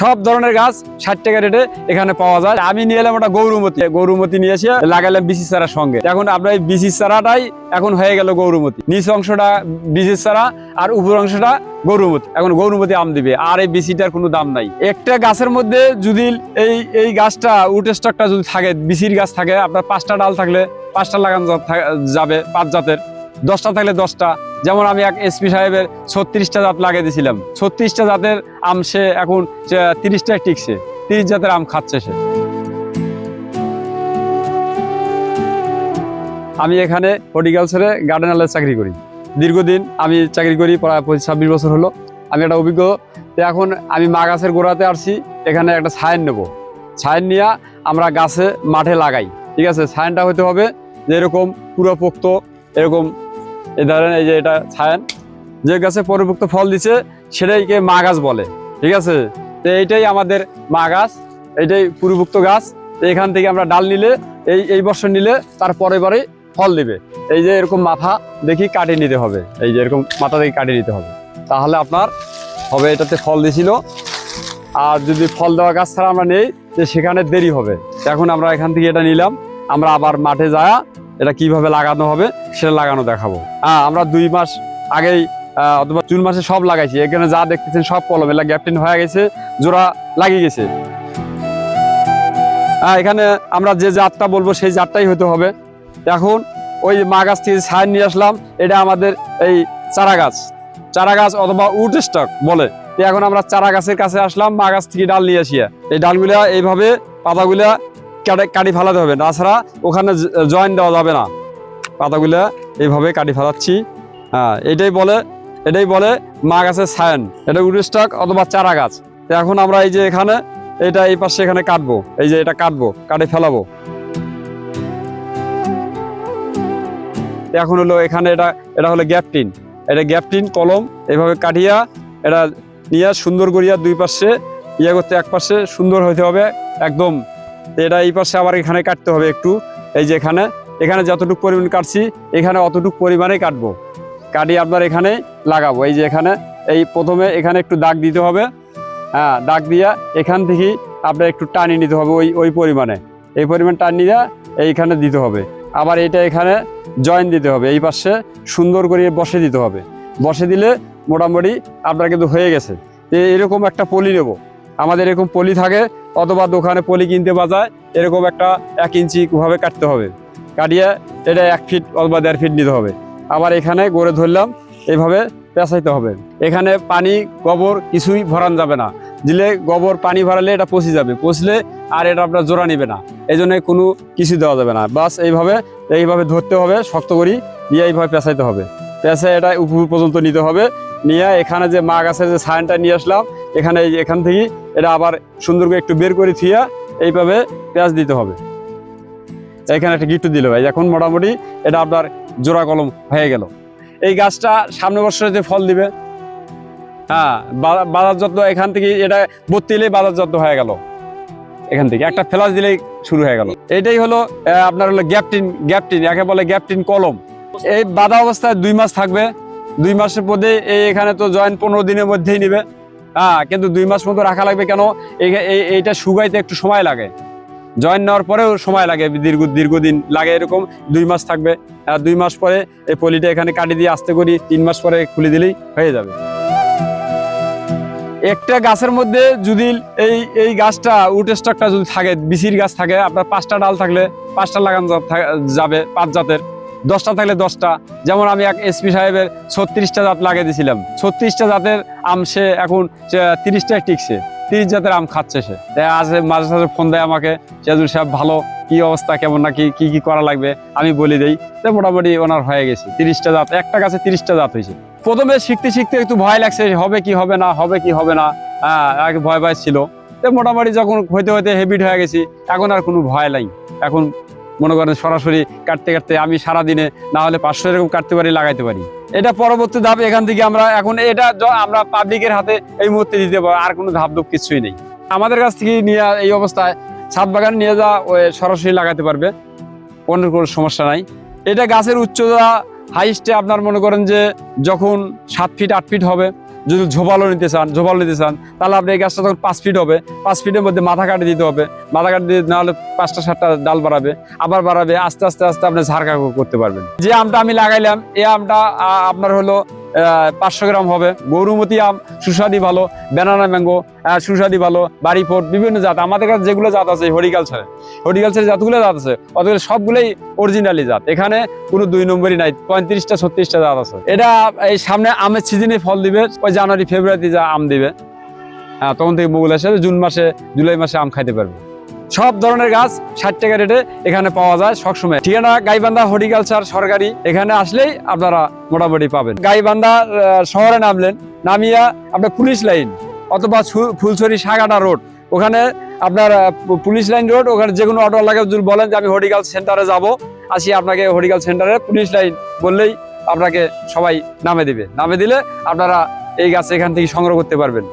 সব ধরনের গাছ ষাট টাকা রেটে এখানে পাওয়া যায়। আমি নিয়ে এলাম ওটা গৌরমতি। গৌরমতি নিয়ে এসে লাগালাম বিসি চারার সঙ্গে। এখন আপনার এই বিসি চারাটাই এখন হয়ে গেল গৌরমতি। নিচ অংশটা বিসি চারা আর উপর অংশটা গৌরমতি। এখন গৌরমতি আম দিবে। আর এই বিসিটার কোনো দাম নাই। একটা গাছের মধ্যে যদি এই এই গাছটা, উট স্টকটা যদি থাকে, বিসির গাছ থাকে, আপনার পাঁচটা ডাল থাকলে পাঁচটা লাগানো যাবে পাঁচ জাতের। দশটা থাকলে দশটা। যেমন আমি এক এসপি সাহেবের ছত্রিশটা জাত লাগিয়ে দিয়েছিলাম। ছত্রিশটা জাতের আম সে এখন তিরিশটায় টিকছে। তিরিশ জাতের আম খাচ্ছে সে। আমি এখানে হর্টিকালচারে গার্ডেনালের চাকরি করি। দীর্ঘদিন আমি চাকরি করি, প্রায় পঁচিশ ছাব্বিশ বছর হলো। আমি একটা অভিজ্ঞ। এখন আমি মা গাছের গোড়াতে আসছি, এখানে একটা ছায়ন নেব। ছায়ন নিয়ে আমরা গাছে মাঠে লাগাই। ঠিক আছে? ছায়নটা হতে হবে যে এরকম পুরো পোক্ত এরকম এই ধরেন এই যে এটা ছায়ান, যে গাছে পরিপুক্ত ফল দিছে, সেটাইকে মা গাছ বলে, ঠিক আছে? তো এইটাই আমাদের মা গাছ, এইটাই পরিপুক্ত গাছ। এখান থেকে আমরা ডাল নিলে, এই এই বছর নিলে তার পরে ফল দিবে। এই যে এরকম মাথা দেখি কাটিয়ে নিতে হবে। এই যে এরকম মাথা দেখি কাটিয়ে নিতে হবে। তাহলে আপনার হবে এটাতে ফল দিছিল। আর যদি ফল দেওয়া গাছ ছাড়া আমরা নেই যে সেখানে দেরি হবে। এখন আমরা এখান থেকে এটা নিলাম। আমরা আবার মাঠে যাওয়া এটা কীভাবে লাগানো হবে সেটা লাগানো দেখাবো। আমরা দুই মাস আগেই অথবা জুন মাসে সব লাগাইছি। এখানে যা দেখতেছেন সব কলম, এলা গ্যাপটিন হয়ে গেছে, জোড়া লাগিয়ে গেছে। হ্যাঁ এখানে আমরা যে জাতটা বলব সেই জাতটাই হতে হবে। এখন ওই মা গাছ থেকে ছায় নিয়ে আসলাম, এটা আমাদের এই চারা গাছ। চারা গাছ অথবা উড স্টক বলে। এখন আমরা চারা গাছের কাছে আসলাম, মা গাছ থেকে ডাল নিয়ে আসিয়া। এই ডালগুলা এইভাবে পাতাগুলা কাটে ফেলাতে হবে। তাছাড়া ওখানে জয়েন দেওয়া যাবে না। পাতাগুলা এইভাবে কাটি ফেলাচ্ছি। হ্যাঁ এটাই বলে এটাই বলে মা গাছের সায়ন। এটা উড স্টক অথবা চারা গাছ। এখন আমরা এই যে এখানে, এটা এই পাশে এখানে কাটবো। এই যে এটা কাটবো, কাটে ফেলাবো। এখন হলো এখানে এটা এটা হলো গ্যাপটিন। এটা গ্যাপটিন, কলম এইভাবে কাটিয়া এটা নিয়ে সুন্দর করিয়া দুই পাশে ইয়ে করতে এক পাশে সুন্দর হইতে হবে, একদম এটা এই পাশে আবার এখানে কাটতে হবে একটু। এই যে এখানে এখানে যতটুকু পরিমাণ কাটছি, এখানে অতটুকু পরিমাণে কাটবো। কাটিয়ে আপনার এখানে লাগাবো। এই যে এখানে, এই প্রথমে এখানে একটু দাগ দিতে হবে। হ্যাঁ দাগ দিয়া এখান থেকেই আপনার একটু টানিয়ে নিতে হবে ওই ওই পরিমাণে। এই পরিমাণ টানিয়ে এইখানে দিতে হবে। আবার এটা এখানে জয়েন দিতে হবে। এই পাশে সুন্দর করে বসে দিতে হবে। বসে দিলে মোটামুটি আপনার কিন্তু হয়ে গেছে। এরকম একটা পলি নেব। আমাদের এরকম পলি থাকে, অথবা দোকানে পলি কিনতে বাজায় এরকম একটা এক ইঞ্চি ভাবে কাটতে হবে। কাটিয়ে এটা এক ফিট অথবা দেড় ফিট নিতে হবে। আবার এখানে গড়ে ধরলাম এইভাবে পেঁচাইতে হবে। এখানে পানি, গোবর কিছুই ভরান যাবে না। দিলে গোবর পানি ভরালে এটা পচে যাবে। পচলে আর এটা আপনার জোড়া নিবে না। এই জন্য কোনো কিছু দেওয়া যাবে না। বাস এইভাবে এইভাবে ধরতে হবে, শক্ত করি, দিয়ে এইভাবে পেঁচাইতে হবে। পেঁচায় এটা উপর পর্যন্ত নিতে হবে। নিয়ে এখানে যে মা গাছের যে সায়নটা নিয়ে আসলাম, এখানে এখান থেকে এটা আবার সুন্দর করে একটু বের করে থিয়া এইভাবে পেঁয়াজ দিতে হবে। এখানে একটা গিট্টু দিলে ভাই। এখন মোটামুটি এটা আপনার জোড়া কলম হয়ে গেল। এই গাছটা সামনে বছরে ফল দিবে হ্যাঁ বা- বাজার যত্ন এখান থেকে এটা ভর্তি দিলেই বাজার যত্ন হয়ে গেল। এখান থেকে একটা ফ্লাস দিলেই শুরু হয়ে গেল। এটাই হলো আপনার হলো গ্যাপটিন গ্যাপটিন, একে বলে গ্যাপটিন কলম। এই বাধা অবস্থায় দুই মাস থাকবে। দুই মাসের মধ্যে এই এখানে তো জয়েন্ট পনেরো দিনের মধ্যেই নিবে। হ্যাঁ কিন্তু দুই মাস মতো রাখা লাগবে কেন? এই- এই- এইটা শুকাইতে একটু সময় লাগে। জয়েন নেওয়ার পরেও সময় লাগে, দীর্ঘ দীর্ঘদিন লাগে এরকম, দুই মাস থাকবে। দুই মাস পরে এই পলিটা এখানে কাটি দিয়ে আসতে করি, তিন মাস পরে খুলে দিলেই হয়ে যাবে। একটা গাছের মধ্যে যদি এই এই গাছটা, উট স্টকটা যদি থাকে, বিসির গাছ থাকে, আপনার পাঁচটা ডাল থাকলে পাঁচটা লাগানো যাবে পাঁচ জাতের। দশটা থাকলে দশটা। যেমন আমি এক এসপি সাহেবের ছত্রিশটা জাত লাগিয়ে দিয়েছিলাম ছত্রিশটা জাতের আম সে এখন তিরিশটায় টিকছে। তিরিশ জাতের আম খাচ্ছে সে। আজ মাঝে সাঝে ফোন দেয় আমাকে সিরাজুল সাহেব, ভালো? কি অবস্থা? কেমন নাকি কি কি করা লাগবে? আমি বলে দেই, তো মোটামুটি ওনার হয়ে গেছে। তিরিশটা জাত, একটা গাছে তিরিশটা জাত হয়েছে। প্রথমে শিখতে শিখতে একটু ভয় লাগছে, হবে কি, হবে না, হবে কি, হবে না। হ্যাঁ ভয় ভয় ছিল। তো মোটামুটি যখন হইতে হইতে হেবিট হয়ে গেছি, এখন আর কোনো ভয় নাই। এখন মনে করেন সরাসরি কাটতে কাটতে আমি সারা দিনে না হলে পাঁচশো এরকম কাটতে পারি, লাগাইতে পারি। এটা পরবর্তী ধাপ, এখান থেকে আমরা এখন এটা আমরা পাবলিকের হাতে এই মুহূর্তে দিতে পারব, আর কোনো ধাপ ধুপ কিছুই নেই। আমাদের কাছ থেকে নিয়ে এই অবস্থায় ছাদ বাগান নিয়ে যা সরাসরি লাগাতে পারবে, কোনো কোনো সমস্যা নাই। এটা গাছের উচ্চতা হাইস্টে আপনার মনে করেন যে যখন সাত ফিট আট ফিট হবে যদি ঝোপালো নিতে চান, ঝোপালো নিতে চান, তাহলে আপনি এই গাছটা তখন পাঁচ ফিট হবে। পাঁচ ফিটের মধ্যে মাথা কাটে দিতে হবে। মাথা কাটে দিয়ে নাহলে পাঁচটা, সাতটা ডাল বাড়াবে, আবার বাড়াবে, আস্তে আস্তে আস্তে আপনি ঝাড়কা করতে পারবেন। যে আমটা আমি লাগাইলাম, এই আমটা আপনার হলো পাঁচশো গ্রাম হবে। গরুমতি আম, সুস্বাদি ভালো। ব্যানানা ম্যাঙ্গো সুস্বাদি ভালো। বাড়ি ফোট বিভিন্ন জাত। আমাদের কাছে যেগুলো জাত আছে হরিকালচারে হরিকালচারের জাতগুলো জাত আছে অতগুলো সবগুলোই অরিজিনালি জাত। এখানে কোনো দুই নম্বরই নাই, পঁয়ত্রিশটা, ছত্রিশটা জাত আছে। এটা এই সামনে আমের সিজনে ফল দিবে, ওই জানুয়ারি, ফেব্রুয়ারিতে যা আম দিবে। হ্যাঁ তখন থেকে মুগুল আসে জুন মাসে, জুলাই মাসে আম খাইতে পারবে। সব ধরনের গাছ ষাট টাকা রেটে এখানে পাওয়া যায় সবসময়। ঠিকানা গাইবান্ধা হর্টিকালচার সরকারি। এখানে আসলেই আপনারা মোটামুটি পাবেন। গাইবান্ধা শহরে নামলেন, নামিয়া আপনার পুলিশ লাইন অথবা ফুলছড়ি সাগাটা রোড। ওখানে আপনার পুলিশ লাইন রোড, ওখানে যে কোনো অটো লাগে যদি বলেন যে আমি হর্টিকাল সেন্টারে যাব, আসি আপনাকে হর্টিকাল সেন্টারে পুলিশ লাইন বললেই আপনাকে সবাই নামে দিবে। নামে দিলে আপনারা এই গাছ এখান থেকে সংগ্রহ করতে পারবেন।